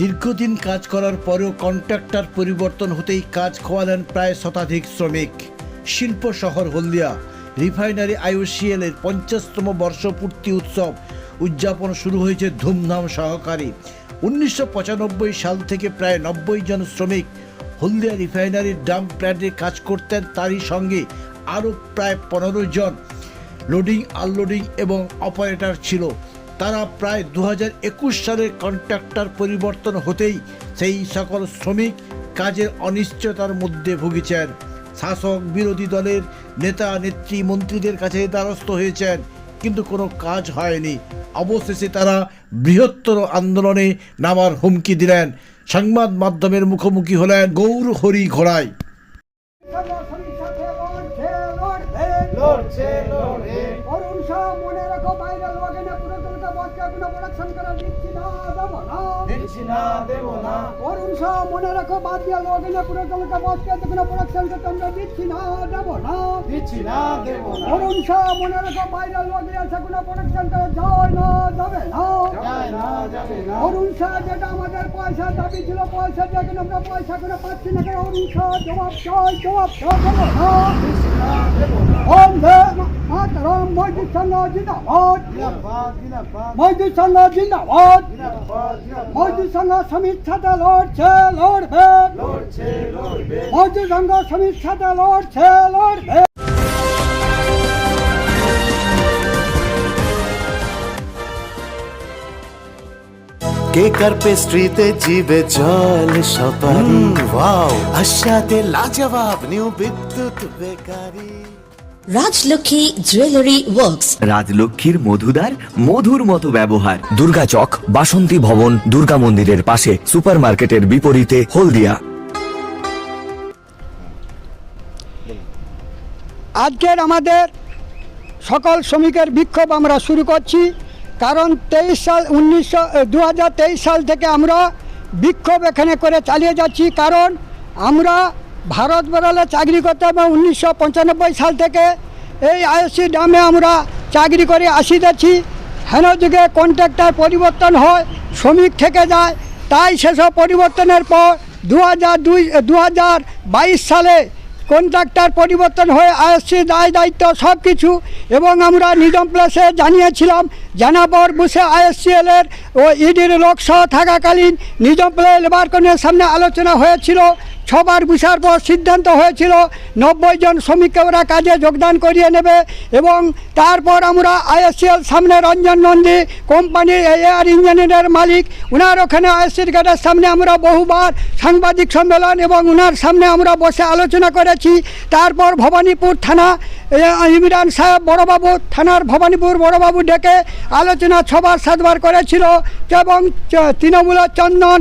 দীর্ঘদিন কাজ করার পরেও কন্ট্রাক্টর পরিবর্তন হতেই কাজ খোয়ালেন প্রায় শতাধিক শ্রমিক। শিল্প শহর হলদিয়া, রিফাইনারি আইওসিএল এর পঞ্চাশতম বর্ষপূর্তি উৎসব উদযাপন শুরু হয়েছে ধুমধাম সহকারে। উনিশশো পঁচানব্বই সাল থেকে প্রায় নব্বই জন শ্রমিক হলদিয়া রিফাইনারির ডাম্প প্ল্যান্টে কাজ করতেন, তারই সঙ্গে আরও প্রায় পনেরো জন লোডিং, আনলোডিং এবং অপারেটর ছিল। তারা প্রায় দু সালের কন্ট্রাক্টর পরিবর্তন হতেই সেই সকল শ্রমিক কাজের অনিশ্চয়তার মধ্যে ভুগেছেন। শাসক বিরোধী দলের নেতা, নেত্রী, মন্ত্রীদের কাছে দ্বারস্থ হয়েছেন, কিন্তু কোনো কাজ হয়নি। অবশেষে তারা বৃহত্তর আন্দোলনে নামার হুমকি দিলেন। সংবাদ মাধ্যমের মুখোমুখি হলেন গৌর হরি লড়ছে অরুণ শাহ মনে রাখো বাইরে না পুরোদলকে বসকে কোনো প্রোডাকশন করা দিচ্ছি না দেবো না। দিচ্ছি না দেব না। অরুণ শাহ মনে রাখো বাদ দিয়ে লোকে না পুরোদলকে বসকে কোনো দিচ্ছি না দেবো না। দিচ্ছি না দেব না। অরুণ শাহ মনে রাখো বাইরে লোকে আছে কোনো প্রোডাকশন যায় না দেবে না। যায় না যাবে না। অরুণ শাহ যেটা আমাদের পয়সা দাবি ছিল পয়সা দিয়ে কিন্তু আমরা পয়সা করে পাচ্ছি না অরুণ শাহ জবাব চাই জবাব চাই দেবো না। দিচ্ছি না দেব না। বন্দে মাতরম মজদুর সংঘ জিন্দাবাদ। জিন্দাবাদ জিন্দাবাদ। মজদুর সংঘ জিন্দাবাদ। জিন্দাবাদ জিন্দাবাদ। মজদুর সংঘ শ্রমিক সাথে লড়ছে লড়বে। লড়ছে লড়বে। মজদুর সংঘ শ্রমিক সাথে লড়ছে লড়বে। কেক আর পেস্ট্রিতে জিবে জল সপারি ওয়াও। আশাতে লাজবাব new Bidyut bakery. Rajlakshmi jewellery works রাজলক্ষ্মীর মধুদার মধুর মতো ব্যবহার। দুর্গা চক বাসন্তী ভবন দুর্গা মন্দিরের পাশে সুপারমার্কেটের বিপরীতে হলদিয়া। আজকের আমাদের সকল শ্রমিকের বিক্ষোভ আমরা শুরু করছি কারণ তেইশ সাল উনিশশো দু সাল থেকে আমরা বিক্ষোভ এখানে করে চালিয়ে যাচ্ছি কারণ আমরা ভারত বেড়ালে চাকরি করতে এবং উনিশশো সাল থেকে। এই আইএসসি ডামে আমরা চাকরি করে আসিতেছি হেন যুগে কন্ট্রাক্টার পরিবর্তন হয়, শ্রমিক থেকে যায়। তাই সেসব পরিবর্তনের পর দু হাজার দুই দু হাজার বাইশ সালে কন্ট্রাক্টার পরিবর্তন হয়ে আসছে দায় দায়িত্ব সব কিছু এবং আমরা নিজাম প্লাসে জানিয়েছিলাম, জানাবর বুসে আইএসসিএলের ও ইডির লোকসহ থাকাকালীন নিজাম প্লাস লেবার সামনে আলোচনা হয়েছিল। ছবার বুসার পর সিদ্ধান্ত হয়েছিল, নব্বই জন শ্রমিককে ওরা কাজে যোগদান করিয়ে নেবে এবং তারপর আমরা আইএসসিএল সামনে রঞ্জন নন্দী কোম্পানির এয়ার ইঞ্জিনিয়ারের মালিক, উনার ওখানে আইএসসির গেটের সামনে আমরা বহুবার সাংবাদিক সম্মেলন এবং উনার সামনে আমরা বসে আলোচনা করেছি। তারপর ভবানীপুর থানা ইমরান সাহেব বড়বাবু, থানার ভবানীপুর বড়বাবু ডেকে আলোচনা ছবার সাতবার করেছিল এবং তৃণমূলের চন্দন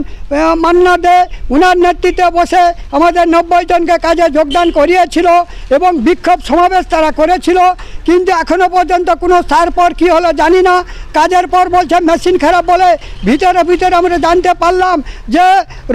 মান্না দে, উনার নেতৃত্বে বসে আমাদের নব্বই জনকে কাজে যোগদান করিয়েছিল এবং বিক্ষোভ সমাবেশ তারা করেছিল। কিন্তু এখনও পর্যন্ত কোনো সার পর কী হলো জানি না। কাজের পর বলছে, মেশিন খারাপ বলে ভিতরে ভিতরে আমরা জানতে পারলাম যে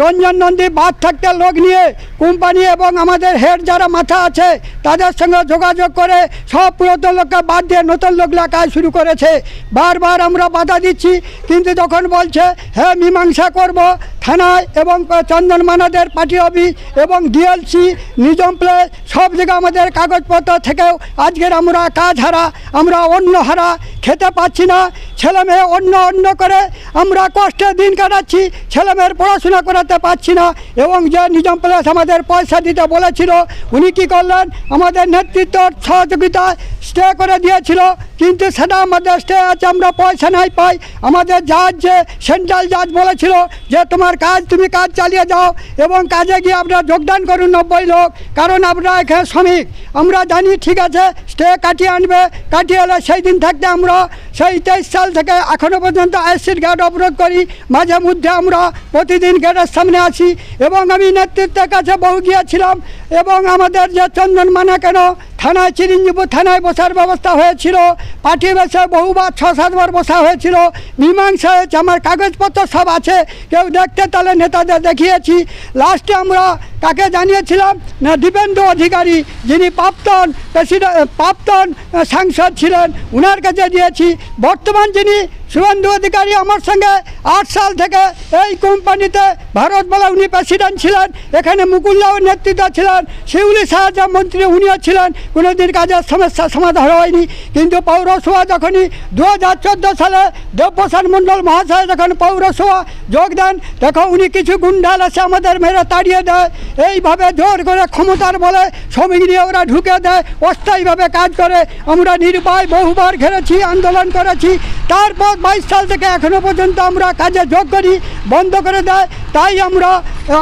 রঞ্জন নন্দী বাদ থাকতে লোক নিয়ে কোম্পানি এবং আমাদের হেড যারা মাথা আছে, তাদের সঙ্গে যোগাযোগ করে সব পুরাতন লোককে বাদ দিয়ে নতুন লোকরা কাজ শুরু করেছে। বারবার আমরা বাধা দিচ্ছি, কিন্তু যখন বলছে হ্যাঁ মীমাংসা করব থানায় এবং চন্দন মানাদের পার্টি অফিস এবং ডিএলসি নিজম প্লে সব জায়গায় আমাদের কাগজপত্র থেকেও আজকের আমরা কাজ হারা, আমরা অন্য হারা, খেতে পাচ্ছি না, ছেলে মেয়ে অন্য অন্য করে আমরা কষ্টে দিন কাটাচ্ছি, ছেলে মেয়ের পড়াশোনা করাতে পারছি না এবং যে নিজাম প্লেস আমাদের পয়সা দিতে বলেছিল, উনি কী করলেন? আমাদের নেতৃত্ব সহযোগিতা স্টে করে দিয়েছিল, কিন্তু সেটা আমাদের স্টে আছে, আমরা পয়সা নাই পাই। আমাদের জাজ যে সেন্ট্রাল জাজ বলেছিল যে তোমার কাজ, তুমি কাজ চালিয়ে যাও এবং কাজে গিয়ে আপনার যোগদান করুন নব্বই লোক, কারণ আমরা এখানে শ্রমিক। আমরা জানি, ঠিক আছে, স্টে কাটিয়ে আনবে, কাটিয়ে এলে সেই দিন থাকতে আমরা সেই তেইশ সাল থেকে এখনও পর্যন্ত আইসির গেট অবরোধ করি। মাঝে মধ্যে আমরা প্রতিদিন গেটের সামনে আছি এবং আমি নেতৃত্বের কাছে বহু গিয়েছিলাম এবং আমাদের যে চন্দন মানা কেন থানায় চিরঞ্জীবপুর থানায় বসার ব্যবস্থা হয়েছিল। পার্টি বসে বহুবার ছ সাতবার বসা হয়েছিল। মীমাংসা হয়েছে, আমার কাগজপত্র সব আছে। কেউ দেখতে তাহলে নেতাদের দেখিয়েছি। লাস্টে আমরা কাকে জানিয়েছিলাম, না দীপেন্দ্র অধিকারী যিনি প্রাপ্তন প্রেসিডেন্ট প্রাক্তন সাংসদ ছিলেন, উনার কাছে দিয়েছি বর্তমান যিনি শুভেন্দু অধিকারী আমার সঙ্গে আট সাল থেকে এই কোম্পানিতে ভারত বলে উনি প্রেসিডেন্ট ছিলেন, এখানে মুকুল্লাও নেতৃত্ব ছিলেন, শিউলি সাহায্য মন্ত্রী উনিও ছিলেন, কোনোদিন কাজের সমস্যা সমাধান হয়নি। কিন্তু পৌরসভা যখনই দু হাজার চোদ্দ সালে দেবপ্রসাদ মণ্ডল মহাশয় যখন পৌরসভা যোগ দেন, তখন উনি কিছু গুন্ডাল এসে আমাদের মেরে তাড়িয়ে দেয়। এইভাবে জোর করে ক্ষমতার বলে শ্রমিক নিয়ে ওরা ঢুকে দেয়, অস্থায়ীভাবে কাজ করে। আমরা নির্বায় বহুবার ঘেরেছি, আন্দোলন করেছি। তারপর সাল থেকে এখনও পর্যন্ত আমরা কাজে যোগ করি, বন্ধ করে দেয়। তাই আমরা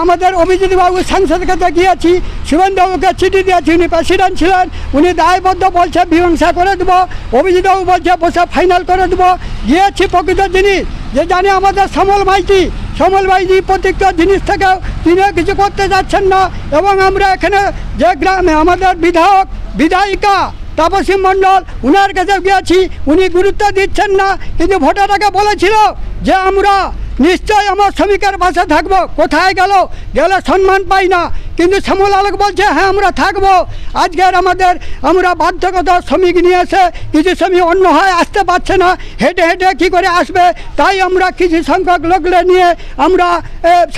আমাদের অভিজিৎ বাবু সাংসদের কাছে গিয়েছি শিবনবাবুকে চিঠি দিয়েছি, উনি প্রেসিডেন্ট ছিলেন, উনি দায়বদ্ধ বলছে মীমাংসা করে দেবো অভিজিৎ বাবু বলছে, বসে ফাইনাল করে দেবো। গিয়েছি প্রকৃত জিনিস, যে জানে আমাদের সমল মাইতি সমল মাইতি প্রত্যেকটা জিনিস থেকেও তিনিও কিছু করতে যাচ্ছেন না। এবং আমরা এখানে যে গ্রামে আমাদের বিধায়ক, বিধায়িকা তাপসী মণ্ডল, উনার কাছে গিয়েছি, উনি গুরুত্ব দিচ্ছেন না কিন্তু ভোটারকে বলেছিল যে আমরা নিশ্চয় আমার শ্রমিকের পাশে থাকব, কোথায় গেল? গেলে সম্মান পাই না। কিন্তু শ্যামল আলোক বলছে হ্যাঁ আমরা থাকব। আজকের আমাদের, আমরা বাধ্যকতা শ্রমিক নিয়ে এসে কিছু শ্রমিক অন্য হয়, আসতে পারছে না। হেঁটে হেঁটে কী করে আসবে? তাই আমরা কিছু সংখ্যক লোকলে নিয়ে আমরা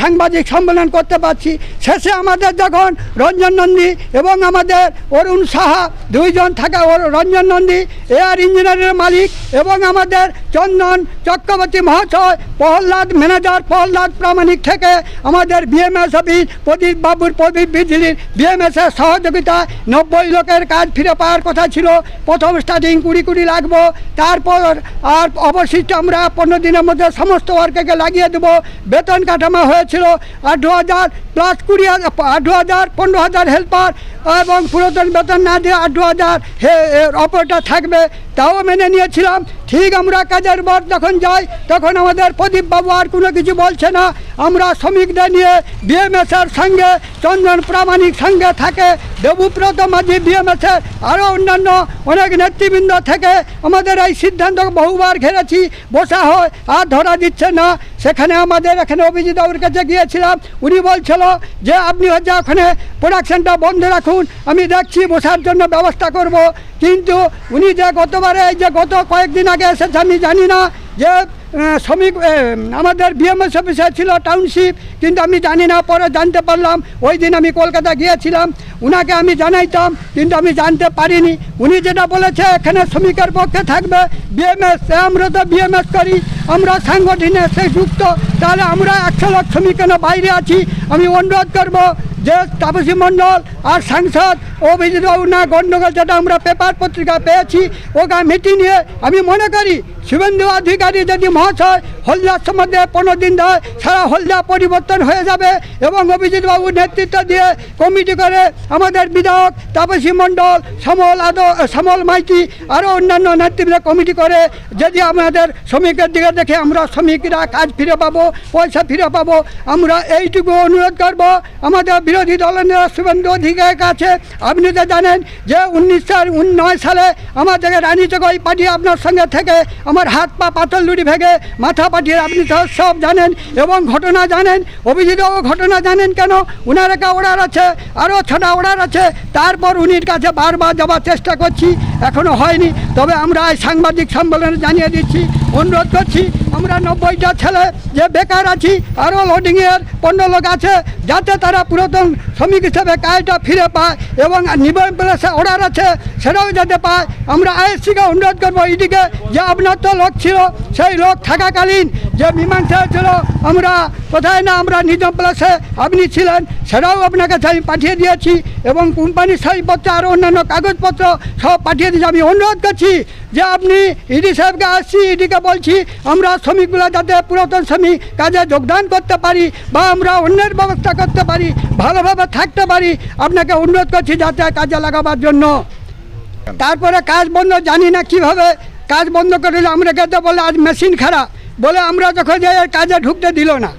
সাংবাদিক সম্মেলন করতে পারছি। শেষে আমাদের যখন রঞ্জন নন্দী এবং আমাদের অরুণ সাহা দুইজন থাকা রঞ্জন নন্দী এয়ার ইঞ্জিনিয়ারের মালিক এবং আমাদের চন্দন চক্রবর্তী মহাশয়, প্রহ্লাদ ম্যানেজার, প্রহ্লাদ প্রামাণিক থেকে আমাদের বিএমএস অফিস, প্রদীপ বাবুর বিজলির বিএমএস এর সহযোগিতায় নব্বই লোকের কাজ ফিরে পাওয়ার কথা ছিল। প্রথম স্টার্টিং কুড়ি কুড়ি লাগবো। তারপর আর অবশিষ্ট আমরা পনেরো দিনের মধ্যে সমস্ত ওয়ার্ককে লাগিয়ে দেবো। বেতন কাঠামো হয়েছিল আঠেরো হাজার প্লাস কুড়ি হাজার আঠেরো হাজার, পনেরো হাজার হেল্পার এবং পুরাতন বেতন না দিয়ে আঠেরো হাজার অপারেটর থাকবে। তাও মেনে নিয়েছিলাম। ঠিক আমরা কাজের পর যখন যাই, তখন আমাদের প্রদীপ বাবু আর কোনো কিছু বলছে না। আমরা শ্রমিকদের নিয়ে বিএমএসের সঙ্গে, চন্দন প্রামাণিক সঙ্গে থাকে, দেবুব্রত মাঝি বিএমএসের আরও অন্যান্য অনেক নেতৃবৃন্দ থেকে আমাদের এই সিদ্ধান্ত বহুবার ঘেরেছি, বসা হয়, আর ধরা দিচ্ছে না। সেখানে আমাদের এখানে অভিজিৎ বাবুর কাছে গিয়েছিলাম। উনি বলছিল যে, আপনি হচ্ছে ওখানে প্রোডাকশানটা বন্ধ রাখুন। আমি দেখছি বসার জন্য ব্যবস্থা করব। কিন্তু উনি যে গতবারে যে গত কয়েকদিন আগে এসেছে, আমি জানি না যে শ্রমিক আমাদের বিএমএস অফিসার ছিল টাউনশিপ কিন্তু আমি জানি না, পরে জানতে পারলাম। ওই দিন আমি কলকাতা গিয়েছিলাম, উনাকে আমি জানাইতাম, কিন্তু আমি জানতে পারিনি। উনি যেটা বলেছে, এখানে শ্রমিকের পক্ষে থাকবে। বিএমএস আমরা তো বিএমএস করি, আমরা সাংগঠনে সে যুক্ত, তাহলে আমরা একশো লাখ শ্রমিক কেন বাইরে আছি? আমি অনুরোধ করব, যে তাপসী মণ্ডল আর সাংসদ, অভিজিৎ বাবু না, গণ্ডগোল যেটা আমরা পেপার পত্রিকা পেয়েছি ওকে মিটিং নিয়ে আমি মনে করি শুভেন্দু অধিকারী যদি মহাশয় হলদার সম্বন্ধে পনেরো দিন দেয় সারা হলদা পরিবর্তন হয়ে যাবে এবং অভিজিৎ বাবু নেতৃত্ব দিয়ে কমিটি করে আমাদের বিধায়ক তাপসী মণ্ডল, সমল আদ সমল মাইতি আরও অন্যান্য নেতৃত্ব কমিটি করে যদি আমাদের শ্রমিকের দিকে দেখে আমরা শ্রমিকরা কাজ ফিরে পাবো, পয়সা ফিরে পাবো, আমরা এইটুকু অনুরোধ করব। আমাদের বিরোধী দলের শুভেন্দু অধিকারের কাছে আপনি তো জানেন যে উনিশশো নয় সালে আমাদের রানীচকই পাঠিয়ে আপনার সঙ্গে থেকে আমার হাত পা পাতল লুড়ি ভেঙে মাথা পাঠিয়ে আপনি সব জানেন এবং ঘটনা জানেন অভিজিৎও ঘটনা জানেন কেন? উনার একা অর্ডার আছে আরও ছটা ওড়ার আছে, তারপর উনির কাছে বারবার যাওয়ার চেষ্টা করছি এখনও হয়নি। তবে আমরা সাংবাদিক সম্মেলনে জানিয়ে দিচ্ছি, অনুরোধ করছি আমরা নব্বইটা ছেলে যে বেকার আছি আরও লোডিংয়ের পণ্য লোক আছে, যাতে তারা পুরাতন শ্রমিক হিসেবে কাজটা ফিরে পায় এবং নিবন প্লেসে অর্ডার আছে, সেটাও যাতে পায়। আমরা আইএসসিকে অনুরোধ করব এইদিকে যে আপনার তো লোক ছিল, সেই লোক থাকাকালীন যে মীমাংসা হয়েছিল, আমরা কোথায় না আমরা নিজম প্লেসে আপনি ছিলেন, সেটাও আপনার কাছে আমি পাঠিয়ে দিয়েছি এবং কোম্পানির সইপত্র আরও অন্যান্য কাগজপত্র সব পাঠিয়ে দিয়েছি। আমি অনুরোধ করছি যে আপনি ইডি সাহেবকে আসছি ইডিকে বলছি আমরা শ্রমিকগুলো যাতে পুরাতন শ্রমিক কাজে যোগদান করতে পারি বা আমরা অন্যের ব্যবস্থা করতে পারি ভালোভাবে থাকতে পারি আপনাকে অনুরোধ করছি যাতে কাজে লাগাবার জন্য। তারপরে কাজ বন্ধ জানি না কীভাবে কাজ বন্ধ করে দিল আমরা গেতে বলে আজ মেশিন খারাপ বলে আমরা যখন যাই আর কাজে ঢুকতে দিল না।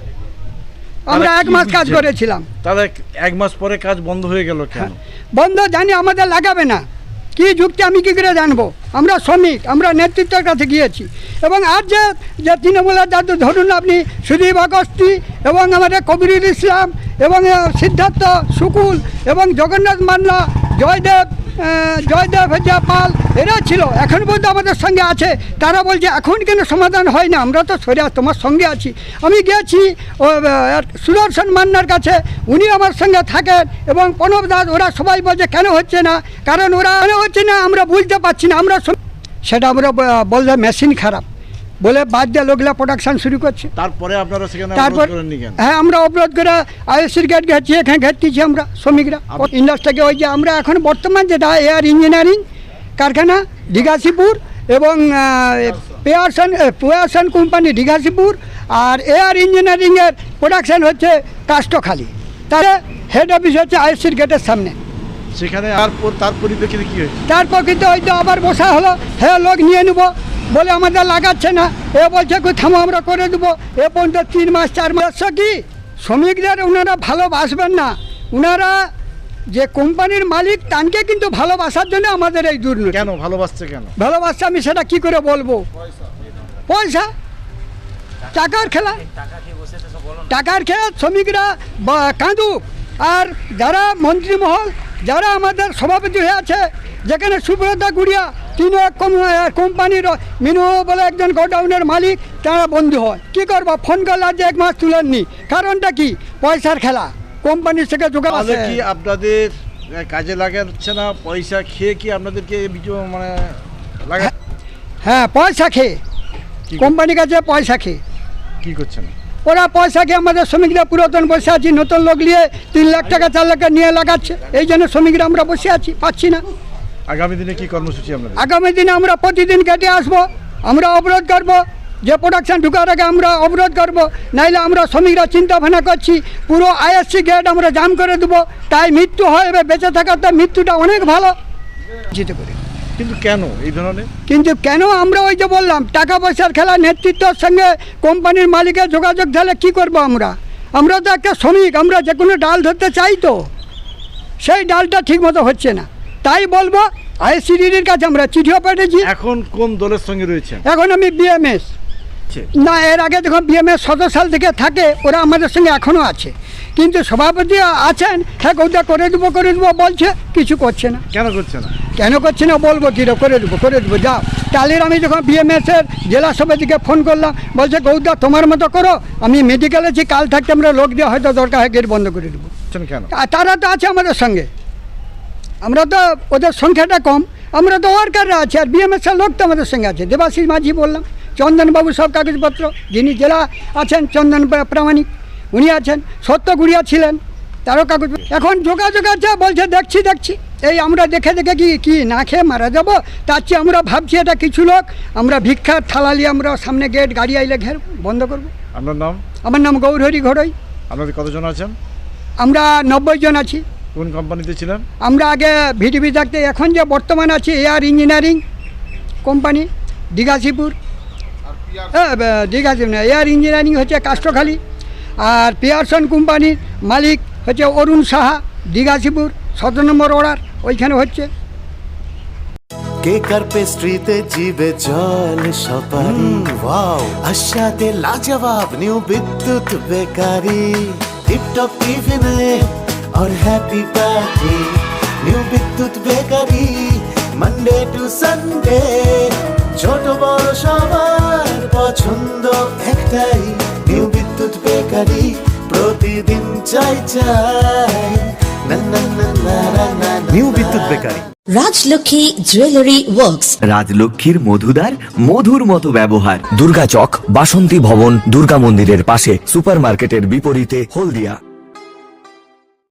আমরা এক মাস কাজ করেছিলাম। তাহলে এক মাস পরে কাজ বন্ধ হয়ে গেল বন্ধ জানি আমাদের লাগাবে না। কি যুক্তি আমি কী করে জানব? আমরা শ্রমিক, আমরা নেতৃত্বের কাছে গিয়েছি। এবং আর যে যে তৃণমূলের দাদু, ধরুন আপনি সুদীপ আগস্তি এবং আমাদের কবিরুল ইসলাম এবং সিদ্ধার্থ শুকুল এবং জগন্নাথ মান্না, জয়দেব জয়দেব হেজা পাল এরা ছিল এখন পর্যন্ত আমাদের সঙ্গে আছে। তারা বলছে এখন কেন সমাধান হয় না? আমরা তো সরে তোমার সঙ্গে আছি। আমি আহ, সুদর্শন মান্নার কাছে উনি আমার সঙ্গে থাকেন এবং প্রণব দাস ওরা সবাই বলছে কেন হচ্ছে না? কারণ ওরা কেন হচ্ছে না? আমরা বুঝতে পারছি না আমরা সেটা আমরা বললে মেশিন খারাপ। বলে বাদ দিয়ে লোকলা প্রোডাকশন শুরু করছে। তারপরে আপনারা সেখানে তারপর হ্যাঁ আমরা অবরোধ করে আইএসির গেট গেছি এখানে ঘেরতেছি আমরা শ্রমিকরা। ইন্ডাস্ট্রিকে ওই যে আমরা এখন বর্তমান যেটা এয়ার ইঞ্জিনিয়ারিং কারখানা দিঘাসিপুর এবং পেয়ারসন পেয়ারসন কোম্পানি দিঘাসিপুর আর এয়ার ইঞ্জিনিয়ারিংয়ের প্রোডাকশন হচ্ছে কাষ্টখালি তাহলে হেড অফিস হচ্ছে আইএসির গেটের সামনে। সেখানে আর তার পরিপ্রেক্ষিতে কি হয়েছে? তারপর কিন্তু ওই তো আবার বসা হলো হ্যাঁ লোক নিয়ে নেব। বলে আমাদের লাগাচ্ছে না। এ বলছে কি থামো আমরা করে দেবো। এ পর্যন্ত তিন মাস চার মাস। কি শ্রমিকদের ওনারা ভালোবাসবেন না। ওনারা যে কোম্পানির মালিক তানকে কিন্তু ভালোবাসার জন্য আমাদের এই দুর্নীতি। কেন? ভালোবাসছে কেন? ভালোবাসা আমি সেটা কি করে বলব? পয়সা। টাকার খেলা। টাকার খেলা শ্রমিকরা বা- কাঁদুক। আর যারা মন্ত্রীমহল যারা আমাদের সভাপতি হয়ে আছে যেখানে সুব্রতা গুড়িয়া তিনি এক কোম্পানির মিনু বলে একজন গোডাউনের মালিক তারা বন্ধু হয়। কি করব? ফোন করলে আজ এক মাস তুলেননি। কারণটা কি? পয়সার খেলা। কোম্পানির থেকে যোগাযোগ আছে। কি আপনাদের কাজে লাগাচ্ছে না? পয়সা খেয়ে কি আপনাদেরকে মানে লাগা হ্যাঁ পয়সা খেয়ে। কোম্পানির কাছে পয়সা খেয়ে। কি করছেন? ওরা পয়সা খেয়ে আমাদের শ্রমিকরা পুরাতন বসে আছি নতুন লোক নিয়ে তিন লাখ টাকা চার লাখ টাকা নিয়ে লাগাচ্ছে। এই জন্য শ্রমিকরা আমরা বসে আছি পাচ্ছি না। আগামী দিনে কি কর্মসূচি আপনাদের আগামী দিনে আমরা প্রতিদিন কেটে আসব আমরা অবরোধ করব যে প্রোডাকশন ঢুকার আগে আমরা অবরোধ করব নাইলে আমরা শ্রমিকরা চিন্তা ভাবনা করছি পুরো আইএসসি গেট আমরা জাম করে দেবো তাই মৃত্যু হয় এবার বেঁচে থাকার তো মৃত্যুটা অনেক ভালো। জিতে পারি কিন্তু কেন এই ধরনের? কিন্তু কেন আমরা ওই যে বললাম টাকা পয়সার খেলা নেতৃত্বের সঙ্গে কোম্পানির মালিকের যোগাযোগ তাহলে কি করব আমরা? আমরা তো একটা শ্রমিক আমরা যে কোনো ডাল ধরতে চাই তো। সেই ডালটা ঠিক মতো হচ্ছে না। তাই বলব আইসিডির কাছে আমরা চিঠিও পাঠিয়েছি। এখন কোন দলের সঙ্গে রয়েছেন? এখন আমি বিএমএস না এর আগে যখন বিএমএস সতেরো সাল থেকে থাকে ওরা আমাদের সঙ্গে এখনও আছে। কিন্তু সভাপতি আছেন হ্যাঁ ওটা করে দেবো করে দেবো বলছে কিছু করছে না। কেন করছে না? কেন করছি না বলব কী করে দেবো করে দেবো যাও। কালের আমি যখন বিএমএসের জেলা সভাপতিকে ফোন করলাম বলছে গৌদা তোমার মতো করো আমি মেডিকেলে আছি কাল থাকতে আমরা লোক দিয়ে হয়তো দরকার হয় গেট বন্ধ করে দেবো। তারা তো আছে আমাদের সঙ্গে। আমরা তো ওদের সংখ্যাটা কম। আমরা তো ওয়ার্কাররা আছি আর বিএমএসের লোক তো আমাদের সঙ্গে আছে। দেবাশিস মাঝি বললাম চন্দনবাবু সব কাগজপত্র যিনি জেলা আছেন চন্দন প্রামাণিক উনি আছেন সত্য গুড়িয়া ছিলেন তারও কাগজ এখন যোগাযোগ আছে বলছে দেখছি দেখছি। এই আমরা দেখে দেখে কি কি না খেয়ে মারা যাব? তার চেয়ে আমরা ভাবছি এটা কিছু লোক। আমরা ভিক্ষার থালালি আমরা সামনে গেট গাড়ি আইলে ঘের বন্ধ করব। আপনার নাম? আমার নাম গৌরহরি ঘড়ই। আপনাদের কতজন আছেন? আমরা নব্বই জন আছি। কোন কোম্পানিতে ছিলেন? আমরা আগে ভিডিপি থাকতে এখন যে বর্তমান আছে এয়ার ইঞ্জিনিয়ারিং কোম্পানি দিঘাশিপুর হ্যাঁ দিঘাশিপুর না এয়ার ইঞ্জিনিয়ারিং হচ্ছে কাষ্টখালি আর পিয়ারসন কোম্পানির মালিক হচ্ছে অরুণ সাহা দিঘাশিপুর সতেরো নম্বর অর্ডার ওইখানে হচ্ছে। কেকার পেস্ট্রিতে জিবে জল সপারি? ওয়াও আশাতে লাজবাব নিউ বিদ্যুৎ বেকারি। টিপটপ টিফিনে और happy party new Bidyut bakery Monday to Sunday ছোট বড় সবার পছন্দ একটাই নিউ বিদ্যুৎ বেকারি প্রতিদিন চাই চাই না না না না না না new Bidyut bakery Rajlakshmi jewellery works রাজলক্ষ্মীর মধুদার মধুর মতো ব্যবহার দুর্গা চক বাসন্তী ভবন দুর্গা মন্দিরের পাশে সুপার মার্কেটের বিপরীতে হলদিয়া